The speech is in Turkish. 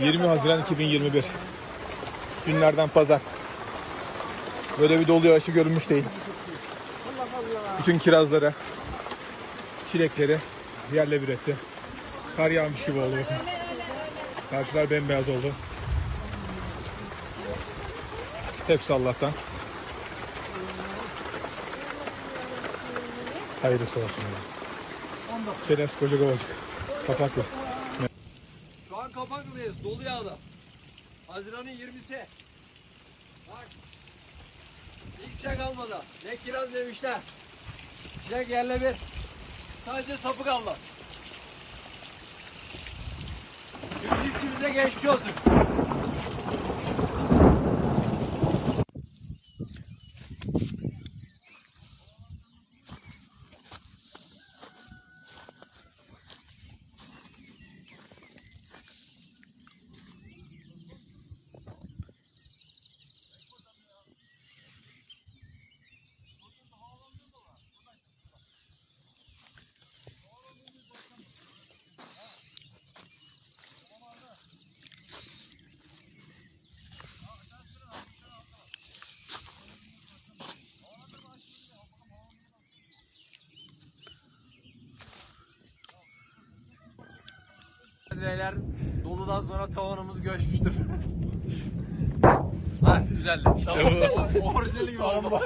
20 Haziran 2021 Günlerden pazar. Böyle bir dolu yağışı görünmüş değil. Bütün kirazları Çilekleri Yerle bir etti Kar yağmış gibi oldu bakın. Karşılar bembeyaz oldu. Hepsi Allah'tan. Hayırlısı olsun. Kenes koca kovacık Kapaklı Şu an Kapaklıyız. Dolu yağda. Haziran'ın 20'si. Bak. Hiçbir şey kalmadı. Ne kiraz ne vişne. Çilek yerle bir. Sadece sapı kaldı. Tüm çiftçimize geçmiş olsun. Beyler doludan sonra tavanımız göçmüştür. ha. Tamam. O- Orijinali gibi oldu.